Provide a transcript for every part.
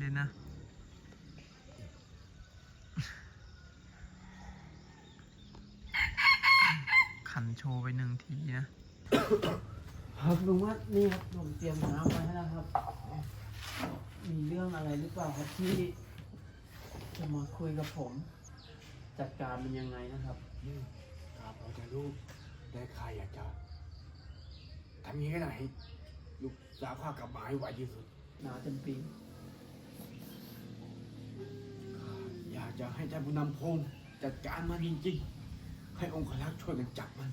เลยนะ ขันโชว์ไปหนึ่งทีนะ ครับลุงว่านี่ครับผมเตรียมน้ำไว้ให้แล้วครับ มีเรื่องอะไรหรือเปล่าครับที่จะมาคุยกับผม จัดการมันยังไงนะครับอืมครับเราจะรู้แต่ใครอยากจะทำยังไงก็ได้ให้ลูกสาวข้ากลับมาให้ไวที่สุดนาจำปี อยากจะให้ท่านผู้นำพงศ์จัดการมันจริงๆ ให้องค์รักษ์ช่วยกันจับมัน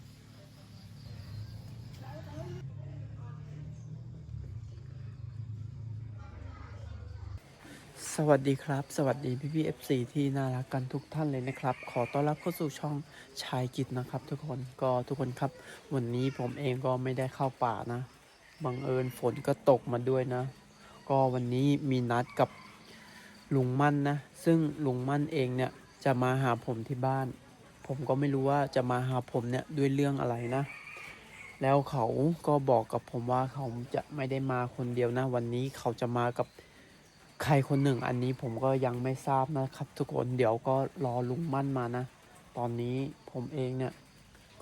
สวัสดีครับ สวัสดีพี่พี่เอฟซีที่น่ารักกันทุกท่านเลยนะครับ ขอต้อนรับเข้าสู่ช่องชายกิจนะครับ ทุกคนก็ทุกคนครับ วันนี้ผมเองก็ไม่ได้เข้าป่านะบังเอิญฝนก็ตกมาด้วยนะ ก็วันนี้มีนัดกับ ลุงมั่นนะ ซึ่งลุงมั่นเองเนี่ยจะมาหาผมที่บ้าน ผมก็ไม่รู้ว่าจะมาหาผมเนี่ยด้วยเรื่องอะไรนะ แล้วเขาก็บอกกับผมว่าเขาจะไม่ได้มาคนเดียวนะ วันนี้เขาจะมากับใครคนหนึ่ง อันนี้ผมก็ยังไม่ทราบนะครับ ทุกคนเดี๋ยวก็รอลุงมั่นมานะ ตอนนี้ผมเองเนี่ย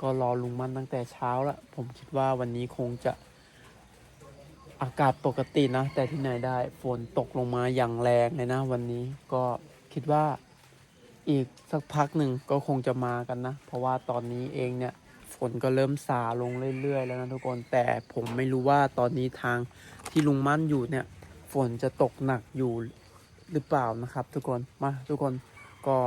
ก็รอลุงมั่นตั้งแต่เช้าแล้วผมคิดว่าวันนี้คงจะ อากาศปกตินะ แต่ที่ไหนได้ฝนตกลงมาอย่างแรงเลยนะ วันนี้ก็คิดว่าอีกสักพักหนึ่งก็คงจะมากันนะ เพราะว่าตอนนี้เองเนี่ยฝนก็เริ่มซาลงเรื่อยๆ แล้วนะทุกคนแต่ผมไม่รู้ว่าตอนนี้ทางที่ลุงมั่นอยู่เนี่ย ฝนจะตกหนักอยู่หรือเปล่านะครับ ทุกคนมาทุกคนก็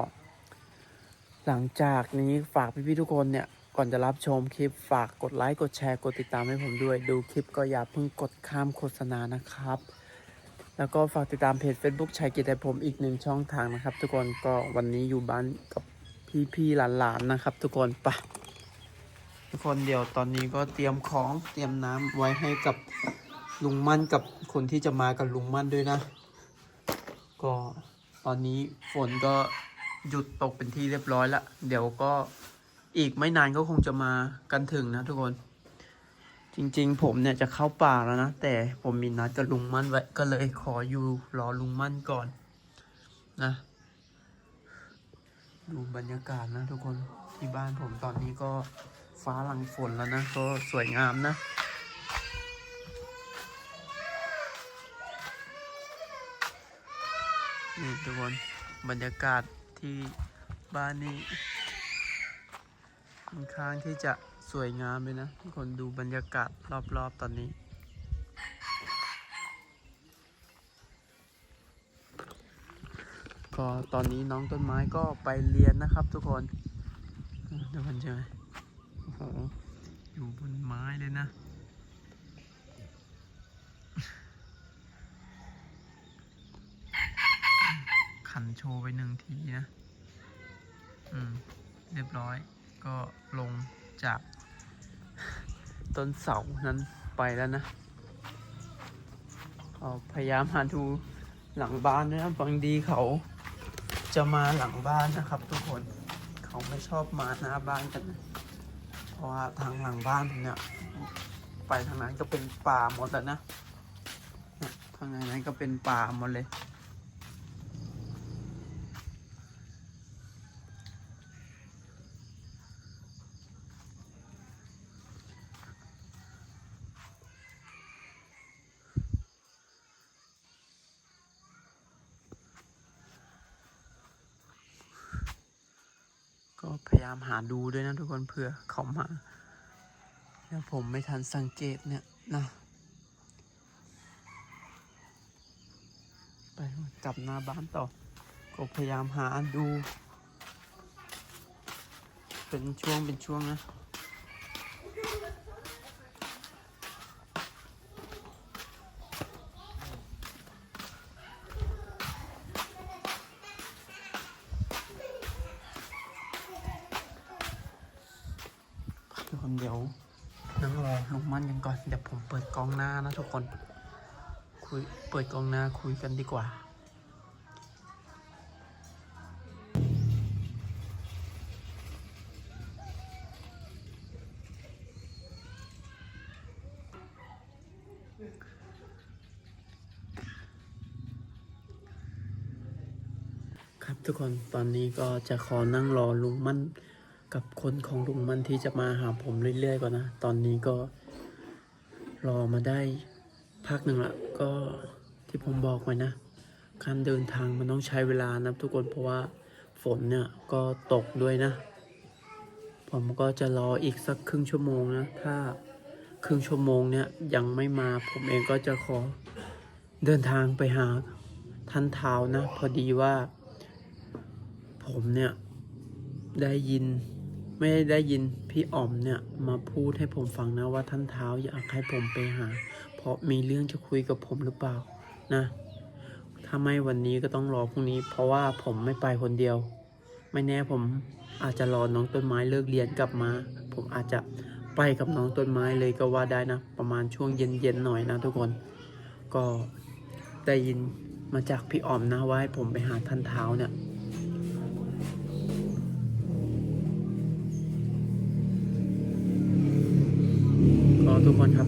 หลังจากนี้ฝากพี่ๆทุกคนเนี่ย ก่อนจะรับชมคลิปฝากกดไลค์กดแชร์กดติดตามให้ผมด้วย ดูคลิปก็อย่าเพิ่งกดข้ามโฆษณานะครับ แล้วก็ฝากติดตามเพจ Facebook ชัยกิจแต่ผมอีกหนึ่งช่องทางนะครับ ทุกคนก็วันนี้อยู่บ้านกับพี่ๆหลานๆนะครับ ทุกคนไปทุกคนเดี๋ยวตอนนี้ก็เตรียมของเตรียมน้ำไว้ให้กับลุงมั่นกับคนที่จะมากับลุงมั่นด้วยนะ ก็ตอนนี้ฝนก็หยุดตกเป็นที่เรียบร้อยละเดี๋ยวก็ อีกไม่นานก็คงจะมากันถึงนะทุกคน จริงๆ ผมเนี่ยจะเข้าป่าแล้วนะ แต่ผมมีนัดกับลุงมั่นไว้ ก็เลยขออยู่รอลุงมั่นก่อนนะ ดูบรรยากาศนะทุกคนที่บ้านผมตอนนี้ก็ฟ้าหลังฝนแล้วนะ ก็สวยงามนะนี่ทุกคนบรรยากาศที่บ้านนี้ ค่อนข้างที่จะสวยงามเลยนะทุกคนดูบรรยากาศรอบๆตอนนี้ ก็ตอนนี้น้องต้นไม้ก็ไปเรียนนะครับทุกคนทุกคนเจอไหมโอ้โหอยู่บนไม้เลยนะขันโชว์ไปหนึ่งทีนะ อืม เรียบร้อย ก็ลงจากต้นเสานั้นไปแล้วนะพยายามหาดูหลังบ้านด้วยนะบางทีเขาจะมาหลังบ้านนะครับ ทุกคนเขาไม่ชอบมาหน้าบ้านกันนะเพราะว่าทางหลังบ้านเนี่ยไปทางนั้นก็เป็นป่าหมดแล้วนะทางนั้นก็เป็นป่าหมดเลยายามหาดูด้วยนะทุกคนเผื่อเขามาแล้วผมไม่ทันสังเกตเนี่ยนะไปกลับหน้าบ้านต่อ ก็พยายามหาดู เป็นช่วงเป็นช่วงนะ เดี๋ยวผมเปิดกล้องหน้านะทุกคน คุย เปิดกล้องหน้าคุยกันดีกว่า ครับทุกคนตอนนี้ก็จะขอนั่งรอลุงมั่นกับคนของลุงมั่นที่จะมาหาผมเรื่อยๆก่อนนะ ตอนนี้ก็ รอมาได้พักหนึ่งละก็ที่ผมบอกไว้นะ การเดินทางมันต้องใช้เวลานะทุกคนเพราะว่าฝนเนี่ยก็ตกด้วยนะ ผมก็จะรออีกสักครึ่งชั่วโมงนะ ถ้าครึ่งชั่วโมงเนี่ยยังไม่มาผมเองก็จะขอเดินทางไปหาท่านเท้านะ พอดีว่า ผมเนี่ยได้ยิน ไม่ได้ได้ยินพี่อ๋อมเนี่ยมาพูดให้ผมฟังนะว่าท่านเท้าอยากให้ผมไปหา เพราะมีเรื่องจะคุยกับผมหรือเปล่านะ ถ้าไม่วันนี้ก็ต้องรอพรุ่งนี้ เพราะว่าผมไม่ไปคนเดียว ไม่แน่ผมอาจจะรอน้องต้นไม้เลิกเรียนกลับมา ผมอาจจะไปกับน้องต้นไม้เลยก็ว่าได้นะ ประมาณช่วงเย็นๆหน่อยนะทุกคน ก็ได้ยินมาจากพี่อ๋อมนะว่าให้ผมไปหาท่านเท้าเนี่ย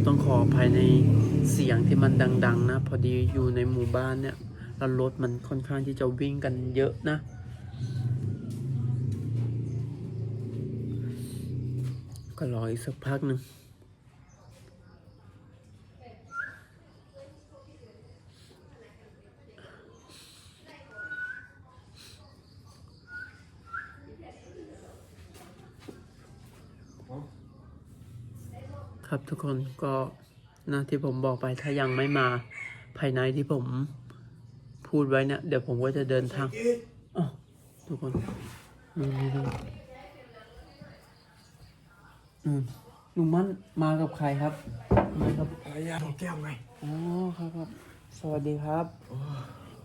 ต้องขออภัยในเสียงที่มันดัง ๆ นะ พอดีอยู่ในหมู่บ้านเนี่ยแล้วรถมันค่อนข้างที่จะวิ่งกันเยอะนะ ก็รออีกสักพักหนึ่ง ทุกคนก็นะที่ผมบอกไปถ้ายังไม่มาภายในที่ผมพูดไว้เนี่ยเดี๋ยวผมก็จะเดินทางอ๋อทุกคนนี่นี่ดูอืมลุงมั่นมากับใครครับมากับภรรยาของแก้วไงอ๋อครับครับ สวัสดีครับ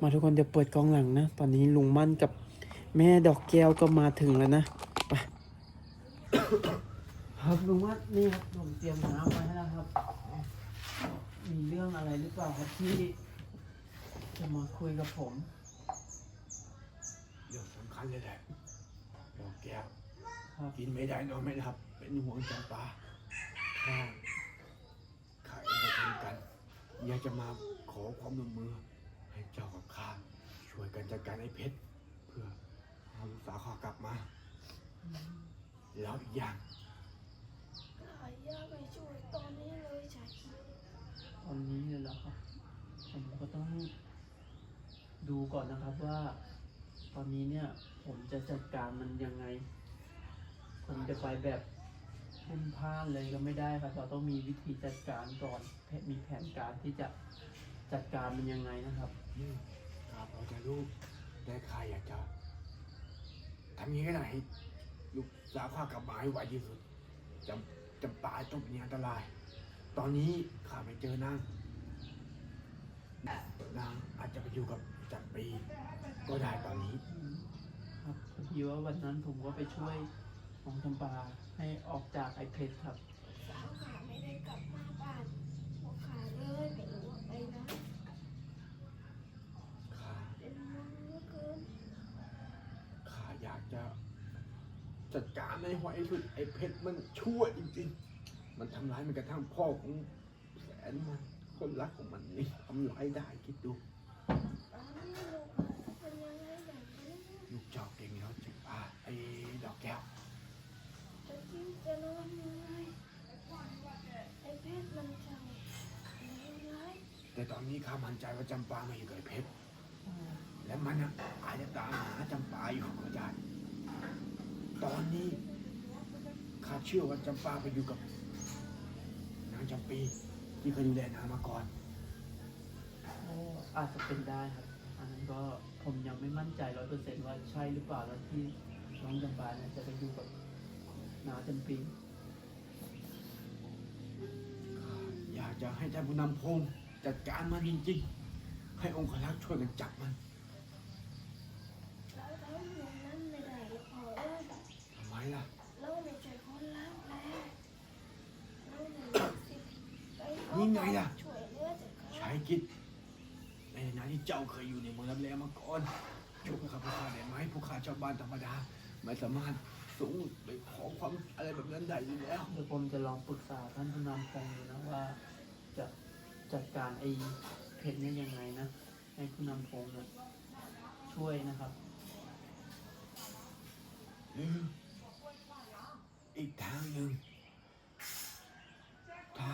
มาทุกคนเดี๋ยวเปิดกล้องหลังนะ ตอนนี้ลุงมั่นกับแม่ดอกแก้วก็มาถึงแล้วนะไป ครับลุงมั่นนี่ครับผมเตรียมน้ำไว้ให้แล้วครับ มีเรื่องอะไรหรือเปล่าครับที่จะมาคุยกับผมเรื่องสำคัญเลยแหละดอกแก้วครับกินไม่ได้นอนไม่หลับ เป็นห่วงจำปาข้าข้าเองก็เช่นกัน อยากจะมาขอความร่วมมือ ให้เจ้ากับข้าช่วยกันจัดการไอ้เพชร เพื่อเอาลูกสาวข้ากลับมา แล้วอีกอย่างหา ยาไปช่วยตอนนี้เลยใช่ตอนนี้เลยเหรอครับ ผมก็ต้องดูก่อนนะครับว่า ตอนนี้เนี่ยผมจะจัดการมันยังไง ผมจะไปแบบพุ่นพล่านเลยก็ไม่ได้ครับ เราต้องมีวิธีจัดการก่อน มีแผนการที่จะจัดการมันยังไงนะครับอืมข้าพอจะรู้แต่ข้าอยากจะทำยังไงก็ได้ให้ลูกสาวข้ากลับมาให้ไวที่สุดจำ จำปาต้องมีอันตราย ตอนนี้ข้าไปเจอนาง นางอาจจะไปอยู่กับจักรีก็ได้ตอนนี้ ครับพอดีว่าวันนั้นผมก็ไปช่วยของจำปาให้ออกจากไอเพชรครับ สาวขาไม่ได้กลับมาบ้านพราะขาเลยไม่รู้ว่าไปนะา เป็นห่วงเหลือเกิน ข้าอยากจะ จัดการในไวที่สุดไอ้เพชรมันชั่วจริงๆ มันทำร้ายมันกระทั่งพ่อของแสนมัน คนรักของมันนี่ทำร้ายได้คิดดูตอนนี้ลูกมันเป็นยังไงแบบนี้ลูกเจ้าเก่งแล้วจิป้าไอ้ดอกแก้วจะกินจะนอนยังไงไอ้เพชรมันจังยังไงแต่ตอนนี้ข้ามั่นใจว่าจำปามาอยู่กับไอ้เพชรและมันน่ะอาจจะตามหาจำปาอยู่ก็ได้ ตอนนี้ข้าเชื่อว่าจำปาไปอยู่กับนางจำปีที่เคยดูแลนางมาก่อนก็อาจจะเป็นได้ครับ อันนั้นก็ผมยังไม่มั่นใจร้อยเปอร์เซ็นต์ว่าใช่หรือเปล่าแล้วที่น้องจำปาเนี่ยจะไปอยู่กับนาจำปีข้าอยากจะให้ท่านผู้นำพงจัดการมันจริงๆ ให้องค์รักษ์ช่วยกันจับมัน เราทำอย่างนั้นไม่ได้หรอกพอเราแบบ ทำไมล่ะเราไม่ใช่คนล้างแผลเราไม่มีสิทธิ์ไปขอนี่ไงล่ะช่วยเหลือจากเขาใช้กิจในฐานะที่เจ้าเคยอยู่ในเมืองรับแลมาก่อนช่วยข้าพเจ้าได้ไหมผู้ข้าชาวบ้านธรรมดา ไม่สามารถสูงไปขอความอะไรแบบนั้นได้อยู่แล้ว เดี๋ยวผมจะลองปรึกษาท่านผู้นำพงดูนะว่าจะจัดการไอ้เพชรเนี่ยยังไงนะให้ผู้นำพงเนี่ยช่วยนะครับหรื ออีกทางหนึ่งถ้า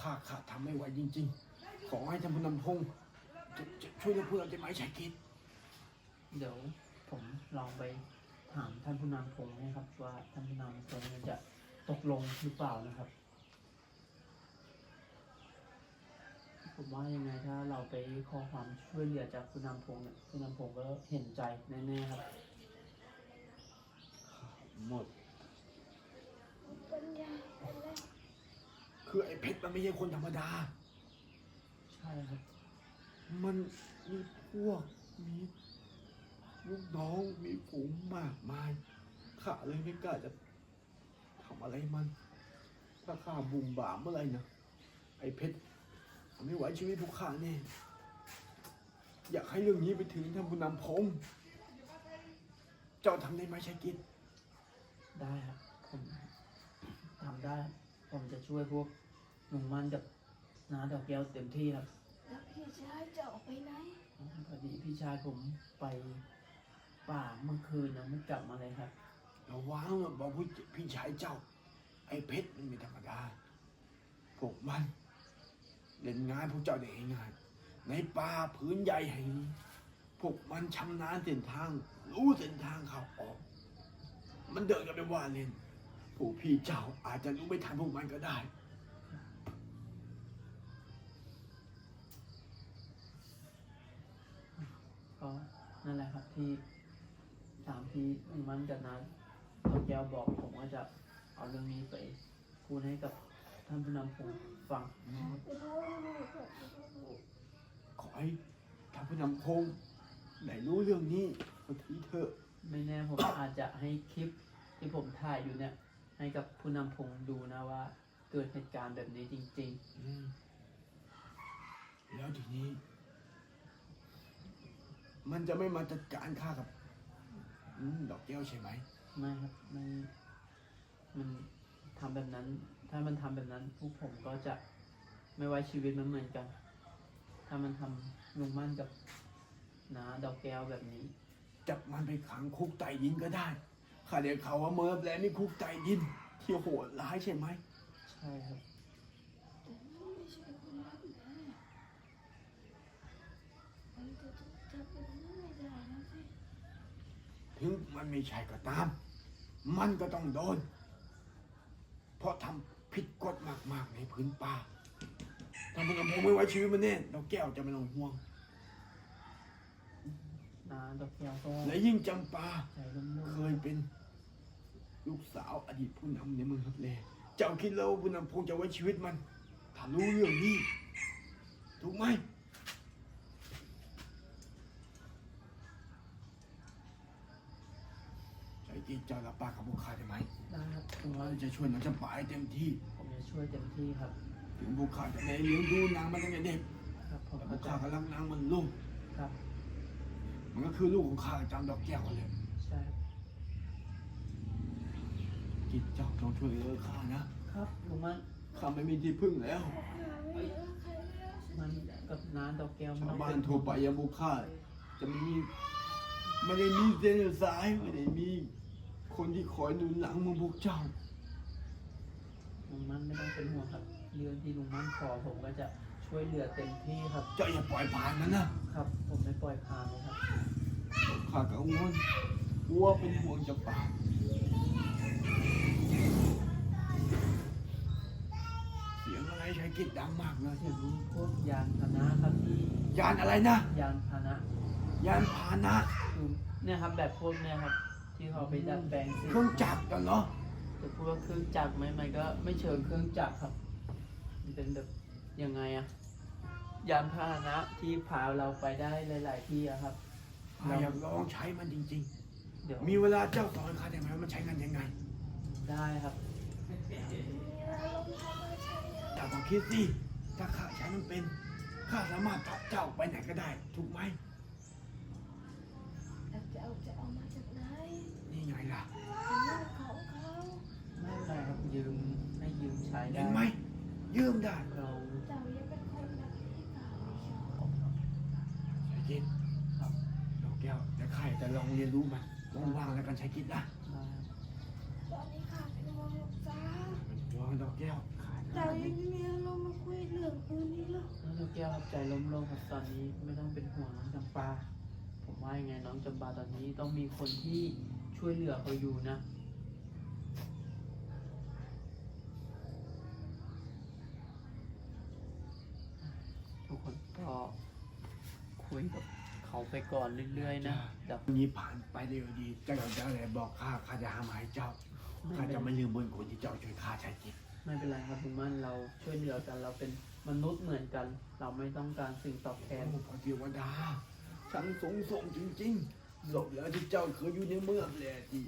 ข้าข้าทำไม่ไหวจริง ๆ ขอให้ท่านผู้นำพงษ์จะจะช่วยเหลือพวกเราจะไหมชายกิจเดี๋ยวผมลองไปถามท่านผู้นำพงษ์นะครับ ว่าท่านผู้นำพงษ์จะตกลงหรือเปล่านะครับ ผมว่ายังไงถ้าเราไปขอความช่วยเหลือจากผู้นำพงษ์เนี่ยผู้นำพงษ์ก็เห็นใจแน่ๆครับ หมด ปัญญาอะไรคือไอ้เพชรมันไม่ใช่คนธรรมดา ใช่ครับ มันมีพวกมีลูกน้องมีฝูงมากมายข้าเลยไม่กล้าจะทำอะไรมัน ถ้าข้าบุ่มบ่ามเมื่อไหรนะไอ้เพชรไม่ไหวชีวิตพวกข้าแน่อยากให้เรื่องนี้ไปถึงท่านผู้นำพงเจ้าทำได้ไหมชายกิจได้ครับ ได้ ผมจะช่วยพวกหนุ่มมันกับน้าดอกแก้วเต็มที่ครับแล้วพี่ชายจะออกไปไหนพอดีพี่ชายผมไปป่าเมื่อคืนนะไม่กลับมาเลยครับระวังอะบอกพี่พี่ชายเจ้า ไอ้เพชรมันไม่ธรรมดาพวกมัน เล่นงานพวกเจ้าได้ง่ายๆในป่าพื้นใหญ่แห่งนี้พวกมันชำนาญเส้นทาง รู้เส้นทางเข้าออก มันเดินกันไปว่าเล่น พวกพี่เจ้าอาจจะรู้ไม่ทันพวกมันก็ได้ ก็นั่นแหละครับที่ตามที่หนุ่มมันกับน้าดอกแก้วบอกผมก็จะเอาเรื่องนี้ไปพูดให้กับท่านผู้นำผมฟังไปดูลูกก่อนไปดูลูกขอให้ท่านผู้นำพงษ์ได้รู้เรื่องนี้สักทีเถอะ ไม่แน่ผมอาจจะให้คลิปที่ผมถ่ายอยู่เนี่ย ให้กับผู้นำพงดูนะว่า เกิดเหตุการณ์แบบนี้จริง อืมแล้วทีนี้ มันจะไม่มาจัดการข้ากับอืมดอกแก้วใช่ไหม ๆ ไม่ครับไม่มันทำแบบนั้น ถ้ามันทำแบบนั้นพวกผมก็จะไม่ไว้ชีวิตมันเหมือนกัน ถ้ามันทำลุงมั่นกับน้าดอกแก้วแบบนี้ จับมันไปขังคุกใต้ดินก็ได้ ข้าเดี๋ยวเขาวว่าเมิร์ฟแลนด์นี่คุกใต้ดิน ที่โหดร้ายใช่ไหม ใช่ครับ แต่มันไม่ใช่คนรักแม่มันจะจะเป็นไม่ได้นะสิถึงมันไม่ใช่ก็ตาม มันก็ต้องโดน เพราะทำผิดกฎมากๆในพื้นป่าถ้ามึงกับผมไม่ไว้ชีวิตมันแน่ดอกแก้วจะไม่ต้องห่วงน้าดอกแก้วก็และยิ่งจำปาใจร่มเคยเป็น ลูกสาวอดีตผู้นำในเมืองฮับเลเจ้าคิดแล้วว่าผู้นำคงจะไว้ชีวิตมัน ถ้ารู้เรื่องนี้ ถูกไหม ใจดีเจ้ารับปากกับพวกข้าได้ไหมๆได้ครับผมว่าว่าจะช่วยน้องจำปาให้เต็มที่ ผมจะช่วยเต็มที่ครับถึงพวกข้าจะไม่ได้เลี้ยงดูนางมาตั้งแต่เด็ก ครับผมแต่พเข้าวกใจข้าก็รักนางเหมันลูก ครับ มันก็คือลูกของข้าจำดอกแก้วกันเลย ใช่ครับ กิจเจ้าต้องช่วยเหลือข้านะ ครับลุงมันข้าไม่มีที่พึ่งแล้วข้าไม่เหลือใครแล้วสิมันกับน้าดอกแก้วชาวต้องบ้านเป็นทั่วไปยังบุกข้าจะไม่มีไม่ได้มีเส้นสายไม่ได้มี คนที่คอยหนุนหลังมึงพวกเจ้าลุงมันไม่ต้องเป็นห่วงครับเรื่องที่ลุงมันขอผมก็จะช่วยเหลือเต็มที่ครับ เจ้าอย่าปล่อยผ่านมันนะครับ ผมไม่ปล่อยผ่านเลยครับข้ากังวลกลัวเป็นห่วงจะป่าเสียงอะไรใช้กิจดังมากเลยเห็นพวกยานพาหนะครับที่ยานอะไรนะ ยานพาหนะยานพาหนะคือเนี่ยครับแบบพวกเนี่ยครับ ที่เขาไปดัดแปลงสีเครื่องจักรกันเหรอจะพูดว่าเครื่องจักรไหมมันก็ไม่เชิงเครื่องจักรครับ มันเป็นแบบยังไงอะยานพาหนะที่พาเราไปได้หลาย ๆ ที่อะครับข้าอยากลองใช้มันจริงเดี๋ยวๆมีเวลาเจ้าสอนข้าได้ไหมว่ามันใช้งานยังไง ได้ครับ มีอารมณ์ทำอะไรใช่ไหม เจ้า ต้องคิดสิ ถ้าข้าใช้มันเป็น ข้าสามารถพาเจ้าไปไหนก็ได้ ถูกไหมแล้วจะเอาจะเอามาจากไหนนี่ไงล่ะ เป็นเรื่องของเขาไม่เป็นไรครับยืมให้ยืมใช้ได้เห็นไหม ยืมได้เราเจ้ายังเป็นคนรักที่เก่าไม่ชอบใช่กินครับดอกแก้วแต่ข้าอยากจะลองเรียนรู้มันไว่างๆแล้วกันใช้กิจนะได้ครับตอนนี้ข้าเป็นห่วงลูกสาว มันวางดอกแก้ว เจ้ายังมีอารมณ์มาคุยเรื่องอื่นนี่เหรอน้องดอกแก้วครับใจล้มลงครับตอนนี้ไม่ต้องเป็นห่วงน้องจำปา ผมว่ายังไงน้องจำปาตอนนี้ต้องมีคนที่ช่วยเหลือเขาอยู่นะ ทุกคนก็คุยกับเขาไปก่อนเรื่อยๆนะเดี๋ยววันนี้ผ่านไปได้ด้วยดี เจ้าอยากจะอะไรบอกข้าข้าจะหามาให้เจ้าข้าจะไม่ลืมบุญคุณที่เจ้าช่วยข้าใช้กิจ ไม่เป็นไรครับลุงมั่นเราช่วยเหลือกันเราเป็นมนุษย์เหมือนกัน เราไม่ต้องการสิ่งตอบแทน โอ้พระเทวดา ฉันสงสงจริงๆสมแล้วที่เจ้าเคยอยู่ในเมืองแหละที่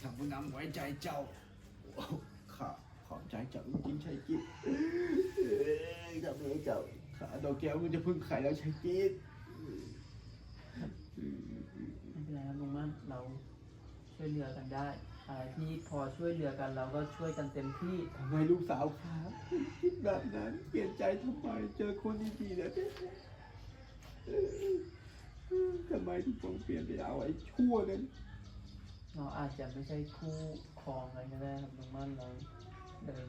ทำผู้นำไว้ใจเจ้าโอ้ข้าขอบใจเจ้าจริงๆใช้กิจเอ้ยทำให้เจ้าข้าดอกแก้วมันจะพึ่งไข่แล้วใช้กิจไม่เป็นไรครับลุงมั่นเราช่วยเหลือกันได้อะไร ที่พอช่วยเหลือกันเราก็ช่วยกันเต็มที่ทำไมลูกสาวข้าคิดแบบนั้นเปลี่ยนใจทำไมเจอคนดีๆแล้วทำไมถึงต้องเปลี่ยนไปเอาไอ้ชั่วนั้นเราอาจจะไม่ใช่คู่ครองอะไรก็ได้ครับลุงมั่นเราเลย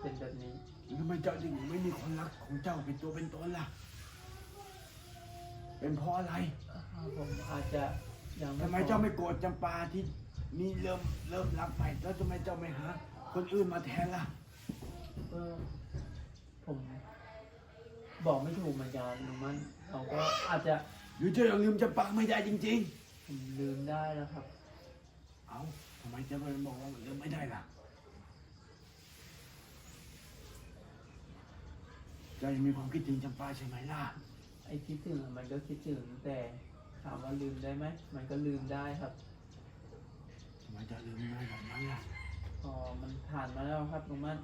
เป็นแบบนี้ทำไมเจ้าถึงไม่มีคนรักของเจ้าเป็นตัวเป็นตนล่ะ เป็นเพราะอะไรอ่าผมอาจจะยังทำไมเจ้าไม่โกรธจำปาที่ มีเริ่มเริ่มรักใหม่แล้วทำไมเจ้าไม่หาคนอื่นมาแทนล่ะก็ผม บอกไม่ถูกเหมือนกันลุงมั่นเราก็อาจจะหรือเจ้ายังลืมจำปาไม่ได้จริง ผมลืมได้แล้วครับ ๆ เอาทำไมเจ้าไม่บอกว่าลืมไม่ได้ล่ะเจ้ายังมีความคิดถึงจำปาใช่ไหมล่ะ ไอ้คิดถึงมันก็คิดถึงแต่ถามว่าลืมได้ไหมมันก็ลืมได้ครับทำไมเจ้าลืมง่ายแบบนั้นล่ะพอมันผ่านมาแล้วครับลุงมั่น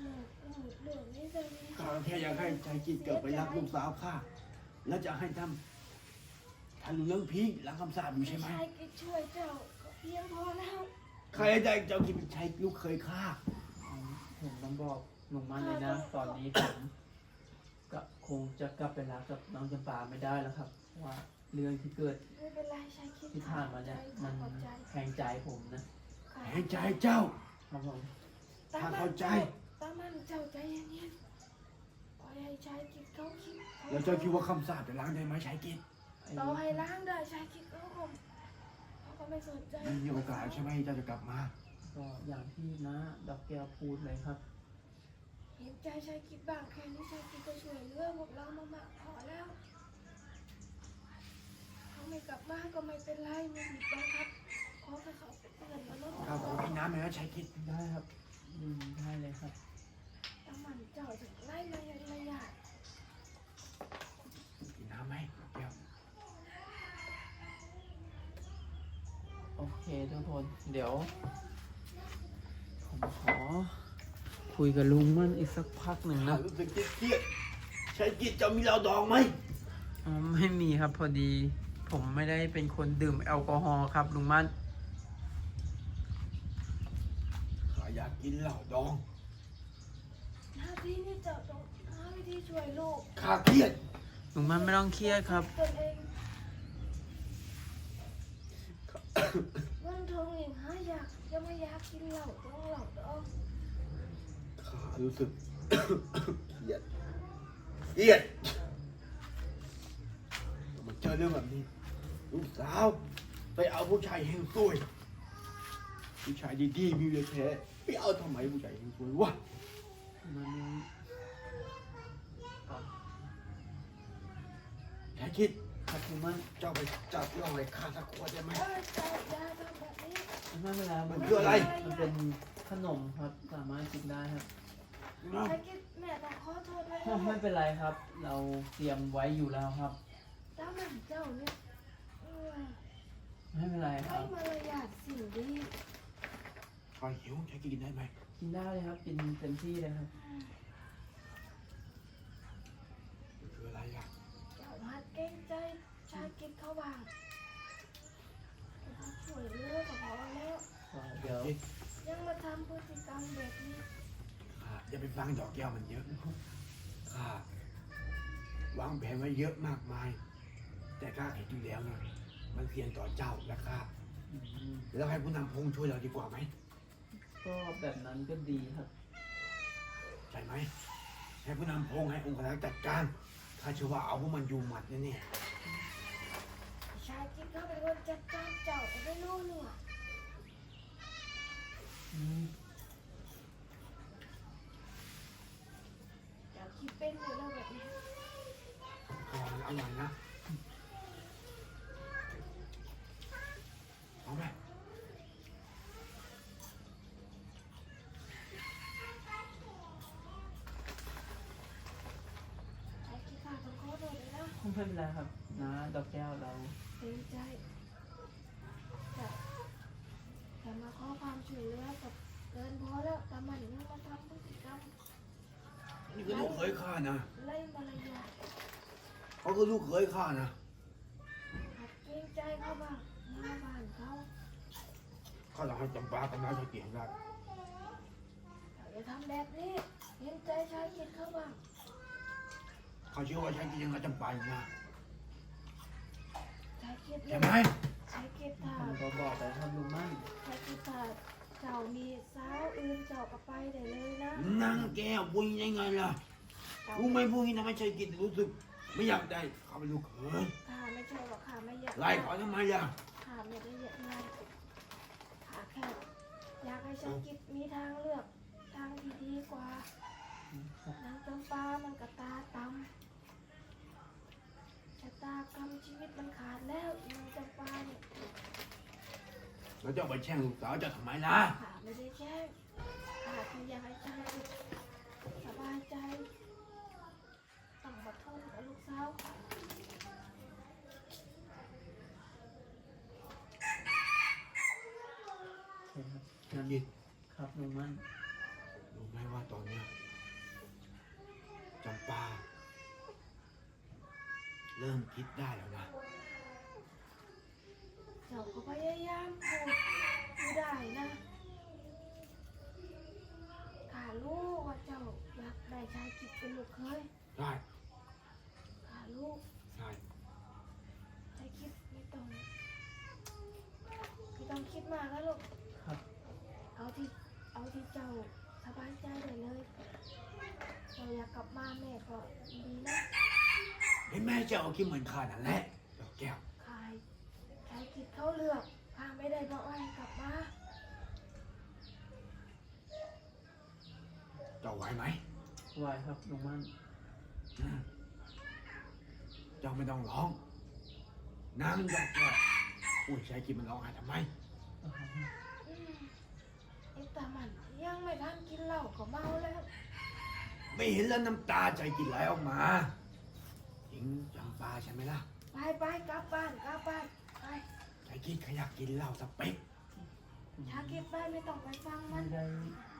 เรื่องอื่นเรื่องนี้จะมีข้าแค่อยากให้ใจกิจเกิดไปรักลูกสาวข้าแล้วจะให้ทำทันเรื่องพีคหลังคำสาปอยู่ใช่ไหมชายกิจช่วยเจ้าก็เพียงพอแล้วใครได้เจ้ากิจเป็นชายลูกเคยฆ่าผมต้องบอกลุงมั่นเลยนะ ตอนนี้ผมก็คงจะกลับไปรักกับน้องจำปาไม่ได้แล้วครับเพราะว่า เรื่องที่เกิดไม่เป็นไรชายคิดที่ผ่านมาเนี่ยมันขอบใจแทงใจผมนะให้ใจเจ้าครับผมตาถ้ามันเข้าใจตามันเจ้าใจเย็นๆปล่อยให้ชายกิจเขาคิดแล้วเจ้าคิดว่าคำสาปจะล้างได้ไหมชายกิจไอ้ต่อให้ล้างได้ชายคิดเขาคงเขาก็ไม่สนใจมีโอกาสใช่ไหมเจ้าจะกลับมาก็อย่างที่นะดอกแก้วพูดเลยครับเห็นใจชายคิดบ้างแค่นี้ชายคิดก็ช่วยเหลือพวกเรามามากพอแล้วเขา ไม่กลับบ้านก็ไม่เป็นไรไม่ผิดบังคับขอให้เขาเป็นเพื่อนมนุษย์ข้าขอกินน้ำหน่อยนะชายกิจได้ครับอืมได้เลยครับตามันเจ้าถึงไล่มาในระยะกินน้ำไหมเดี๋ยวโอเคทุกคนเดี๋ยว ผมขอ คุยกับลุงมั่นอีกสักพักหนึ่งข้านะรู้สึกเครียดชายกิจเจ้ามีเหล้าดองไหม อ๋อไม่มีครับพอดี ผมไม่ได้เป็นคนดื่มแอลกอฮอล์ครับลุงมั่นข้าอยากกินเหล้าดองหน้าที่นี่เจ้าต้องหาวิธีช่วยลูกข้าเครียดลุงมั่นไม่ต้องเครียดครับตนเองเงินทองเองหายากจะไม่อยากกินเหล้าต้องเหล้าดองข้ารู้สึกเครียดเครียดมาเจอเรื่องแบบนี้ ลูกสาว ไปเอาผู้ชายเฮงซวยผู้ชายดีๆมีเยอะแท้ไปเอาทำไมผู้ชายเฮงซวยวะมันอะแค่คิดครับลุงมั่นเจ้าไปจับเหล้าให้ข้าสักขวดได้ไหมเออเจ้าอย่าทำแบบนี้ไม่เป็นไรมันคืออะไร มันเป็นขนมครับ สามารถกินได้ครับนะใช้คิดแม่ต้องขอโทษด้วยไม่ไม่เป็นไรครับ เราเตรียมไว้อยู่แล้วครับตามันเจ้าเนี่ยเออ ไม่เป็นไรค ให้ รับ มารยาทสิ่งดี ข้าหิวใช้กินได้ไหมกินได้เลยครับ กินเต็มที่เลยครับมันคืออะไรอะเจ้าหัดเก่งใจชายกินเขาบ้างช่วยเหลือก็พอแล้วก็เดี๋ยวยังมาทำพฤติกรรมแบบนี้ข้าอย่าไปฟังดอกแก้วมันเยอะข้าวางแผนไว้เยอะมากมาย แต่ข้าเห็นอยู่แล้วนะมันเพียงต่อเจ้าและข้าอืมแล้วให้ผู้นำพงช่วยเราดีกว่าไหม ก็แบบนั้นก็ดีครับ ใช่ไหมให้ผู้นำพงให้องค์การจัดการข้าเชื่อว่าเอาพวกมันอยู่หมัดแน่ชายคิดเขาเป็นคนจัดการเจ้าแต่ไม่รู้เนี่ยอืม เจ้าคิดเป็นอยู่แล้วแบบนี้ ๆข้าว่ามันอร่อยนะเอาไหม ชายคิดข้าต้องขอโทษเลยนะ ไม่เป็นไรครับนะดอกแก้วเราเกรงใจแต่แต่มาขอความช่วยเหลือกับเกินพอแล้วแต่มันยังมาทำพฤติกรรมนี่คือลูกเคยข้านะไล่มารยาทเขาคือลูกเคยข้านะหัดเกรงใจเขาบ้างมาบ้านเขาข้าลองให้จำปากับน้าช่วยเกี่ยงได้อย่าทำแบบนี้เห็นใจชายคิดเขาบ้าง ข้าเชื่อว่าใช้กินยังไงจำปาอยู่นะชายคิดใช่ไหมชายคิดถ้าผมก็บอกไปครับลุงมั่นชายคิดถ้าเจ้ามีสาวอื่นเจ้าก็ไปได้เลยนะนั่งแก้วพูดยังไงล่ะเจ้ารู้ไหมพวกนี้ทำให้ใช้กินรู้สึก ไม่อยากได้เขาเป็นลูกเขยข้าไม่ใช่ว่าข้าไม่อยากไล่เขาทำไมล่ะข้าไม่ได้อยากไล่ข้าแค่อยากให้ชายคิดมีทางเลือกทางที่ดีกว่า นางจำปามันก็ตาตำชะ ตากรรมชีวิตมันขาดแล้วนางจำปาเนี่ยแล้วเจ้าไปแช่งลูกสาวเจ้าทำไมล่ะ ขาไม่ได้แช่งขาแค่อยากให้ชายสบายใจ ต้องอดทนกับลูกสาวค่ะ โอเคครับงั้น ยิด ครับลุงมั่น รู้ไหมว่าตอนเนี้ยจำปา เริ่ม คิดได้แล้วนะเจ้าก็พยายามพูดไม่ได้นะข้ารู้ว่าเจ้าอยากได้ชายกิจเป็นลูกเคยได้ข้ารู้ใช่ชายคิดไม่ต้องไม่ต้องคิดมากนะลูกครับ เอาที่เอาที่เจ้าสบายใจได้เลย เราอยากกลับมาแม่ก็ดีนะ เห็นแม่เจ้าคิดเหมือนข้านั่นแหละดอกแก้วใครใครคิดเขาเลือกข้าไม่ได้บอกว่าให้กลับมาเจ้าไหวไหมไหวครับลุงมั่นอืมเจ้าไม่ต้องร้อง นางดอกแก้วอุ้ยใช้กินมันร้องไห้ทำไมเอาครับอืมไอ้ตามันยังไม่ทันกินเหล้าก็เมาแล้ว ไม่เห็นแล้วน้ำตาใจกินไหลออกมา หญิงจำปาใช่ไหมล่ะไปไปกลับบ้านกลับบ้านไปใจกินขยักกินเหล้าสเปกชาคิดไปไม่ต้องไปฟังมัไม่น ได้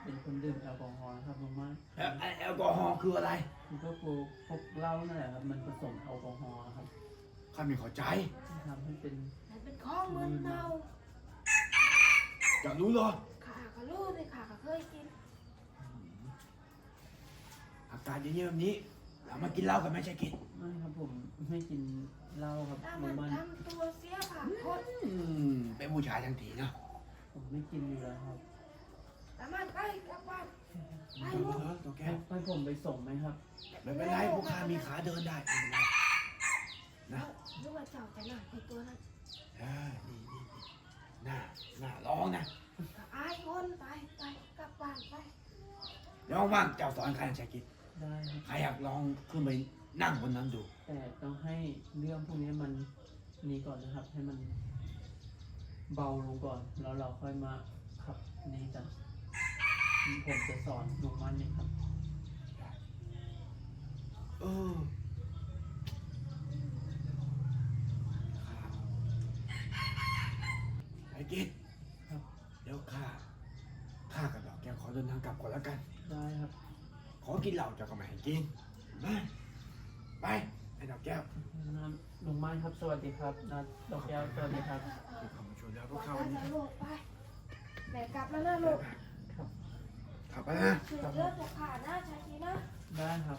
เป็นคนดื่มแอลกอฮอล์นะครับลุงมั่นแล้วไอ้แอลกอฮอล์คืออะไรมันก็ปลูกพวกเหล้านั่นแหละครับ มันผสมแอลกอฮอล์ครับข้าไม่เข้าใจ ที่ทำให้เป็นมันเป็นของมึนเมาอยากรู้เหรอข้าก็รู้สิข้าก็เคยกิน อาการอย่างนี้แบบนี้ เรามากินเหล้ากันไหมใช่กิน ไม่ครับผมไม่กินเหล้าครับถ้าลุมังนมั่นทำตัวเสียผ่าพดอืมเป็นผู้ชายทั้งทีนะผมไม่กินอยู่แล้วครับแต่มันไปกลับบ้านไปเอลูกอตัวแก้ให้วให้ผมไปส่งไหมครับ ไม่เป็นไรพวกข้ามีขาเดินได้ไม่เป็นไรนะนึกว่าเจ้าจะนั่งในตัวนั้นเออดีดีดีน่าน่าร้องนะก็อายคนไปไปกลับบ้านไปเดี๋ยวว่างๆเจ้าสอนใครใช่กินได้ครับ ใครอยากลองขึ้นไป นั่งบนนั้นดู แต่ต้องให้เรื่องพวกนี้มันนี้ก่อนนะครับ ให้มันเบาลงก่อน แล้วเราค่อยมาขับนี้กันผมจะสอนลุงมั่นเองครับ เออไอ้กิดครับ เดี๋ยวข้าข้ากับดอกแก้วขอเดินทางกลับก่อนแล้วกัน ได้ครับ ขอกินเหล้าเจ้าก็ไม่ให้กินนะ ไปไอ้ดอกแก้วนะลุงมั่นครับ สวัสดีครับนะดอกแก้วสวัสดีครับที่เข้ามาชวนแล้วพวบอกกเขากัวันนนี้นะลูกไปแม่กลับแล้วนะลูกครับขับไปนะช่วยเหลือพวกข้านะชาคีนะ ได้ครับ